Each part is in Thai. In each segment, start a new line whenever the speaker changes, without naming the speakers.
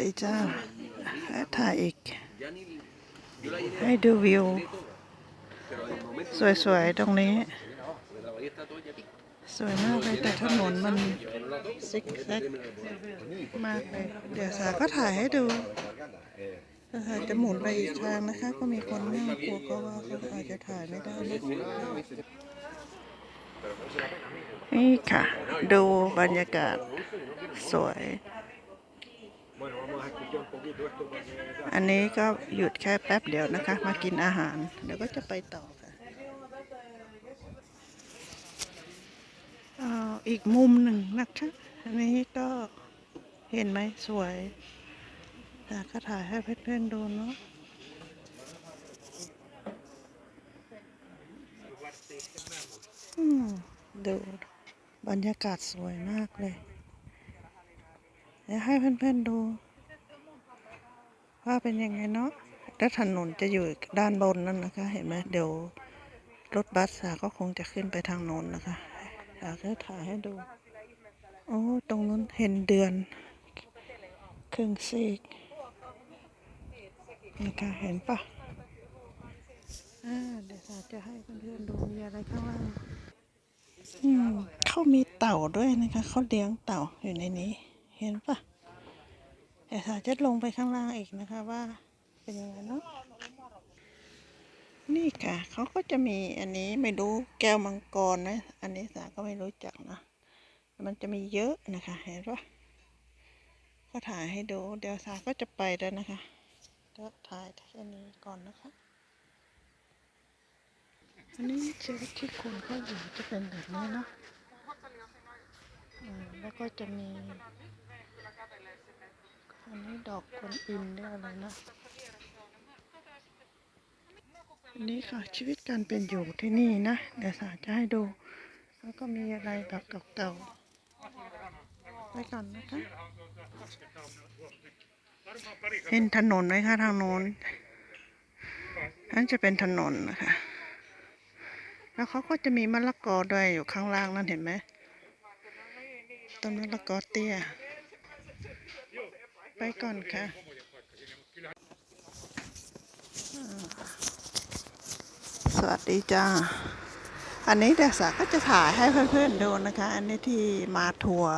ดีจ้าถ่ายอีก ให้ดูวิว สวยๆ ตรงนี้ สวยมากเลยแต่ถนนมันซิกแซกมากเลย เดี๋ยวสาก็ถ่ายให้ดูถ้าจะหมุนไปอีกทางนะคะ ก็มีคนน่ากลัวก็ว่าเขาอาจจะถ่ายไม่ได้นะนี่ค่ะ ดูบรรยากาศสวย อันนี้ก็หยุดแค่แป๊บเดียวนะคะ มากินอาหาร เดี๋ยวก็จะไปต่อค่ะอ่าอีกมุมหนึ่งนะคะอันนี้ก็เห็นไหมสวยแต่ก็ถ่ายให้เพื่อนๆดูเนาะอืมดูบรรยากาศสวยมากเลยเดี๋ยวให้เพื่อนๆดู ว่าเป็นยังไงเนาะแล้วถนนจะอยู่ด้านบนนั่นนะคะ เห็นไหมเดี๋ยวรถบัสสาก็คงจะขึ้นไปทางโน้นนะคะสาก็ถ่ายให้ดู โอ้ตรงนู้นเห็นเดือน ครึ่งซีกนี่ค่ะเห็นปะอ่าเดี๋ยวสาจะให้เพื่อนๆดูมีอะไรข้างล่างอืมเขามีเต่าด้วยนะคะ เขาเลี้ยงเต่าอยู่ในนี้ เห็นปะ แต่สาจะลงไปข้างล่างอีกนะคะว่าเป็นยังไงเนาะนี่ค่ะเขาก็จะมีอันนี้ไม่รู้แก้วมังกรนะ อันนี้สาก็ไม่รู้จักนะมันจะมีเยอะนะคะเห็นปะก็ถ่ายให้ดู เดี๋ยวสาก็จะไปแล้วนะคะก็ถ่ายแค่นี้ก่อนนะคะ อันนี้ชีวิตที่คนเขาอยู่จะเป็นแบบนี้เนาะแล้วก็จะมี อันนี้ดอกคนอินเรียกอะไรนะอันนี้ค่ะชีวิตการเป็นอยู่ที่นี่นะ เดี๋ยวสาจะให้ดู แล้วก็มีอะไรแบบเก่าๆไปก่อนนะคะ เห็นถนนไหมคะทางโน้นนั่นจะเป็นถนนนะคะ แล้วเขาก็จะมีมะละกอด้วยอยู่ข้างล่างนั่นเห็นไหมต้นมะละกอเตี้ย ไปก่อนค่ะสวัสดีจ้า อันนี้เดสาก็จะถ่ายให้เพื่อนๆดูนะคะ อันนี้ที่มาทัวร์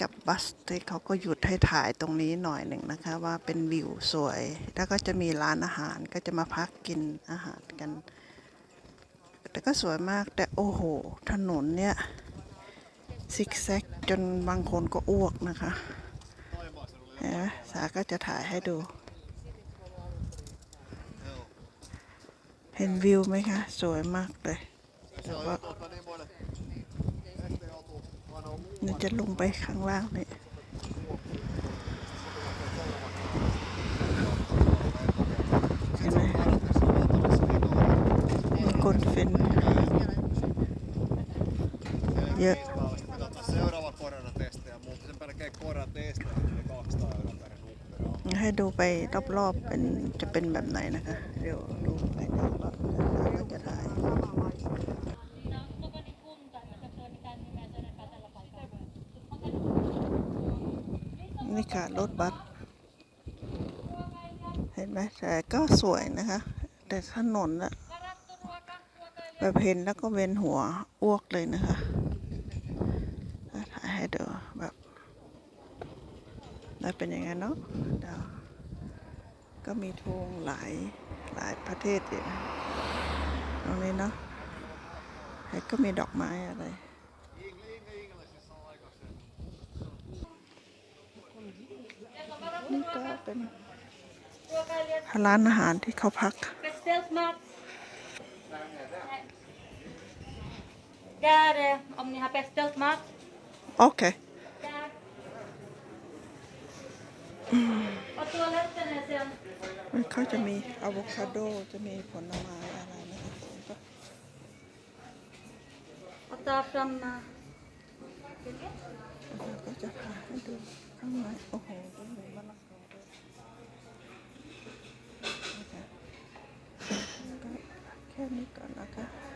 กับบัสที่เขาก็หยุดให้ถ่ายตรงนี้หน่อยหนึ่งนะคะ ว่าเป็นวิวสวย แล้วก็จะมีร้านอาหารก็จะมาพักกินอาหารกัน แต่ก็สวยมากแต่โอ้โห ถนนเนี่ยซิกแซกจนบางคนก็อ้วกนะคะ เห็นไหมสาก็จะถ่ายให้ดู เห็นวิวไหมคะ สวยมากเลยแต่ว่านี่จะลงไปข้างล่างนี่เห็นไหมมีคนเป็นเยอะ ให้ดูไปรอบๆเป็นจะเป็นแบบไหนนะคะ เดี๋ยวดูไปรอบๆแล้วก็จะถ่ายนี่ค่ะรถบัสเห็นไหมแต่ก็สวยนะคะ แต่ถนนอะแบบเห็นแล้วก็เวียนหัวอ้วกเลยนะคะถ่ายให้ดู แบบได้เป็นยังไงเนาะเดี๋ยวก็มีธงหลายหลายประเทศอยู่นะตรงนี้เนาะแล้วก็มีดอกไม้อะไรนี่ก็เป็นร้านอาหารที่เขาพัก
Besteld maar. Daar, eh, om je hebt besteld maar.
โอเค เขาจะมีอะโวคาโด จะมีผลไม้อะไรนะคะเห็นปะ
Och ta fram... eh,
เราก็จะพาให้ดูข้างในโอ้โหก็มีมะละกอด้วยนะคะก็แค่นี้ก่อนนะคะ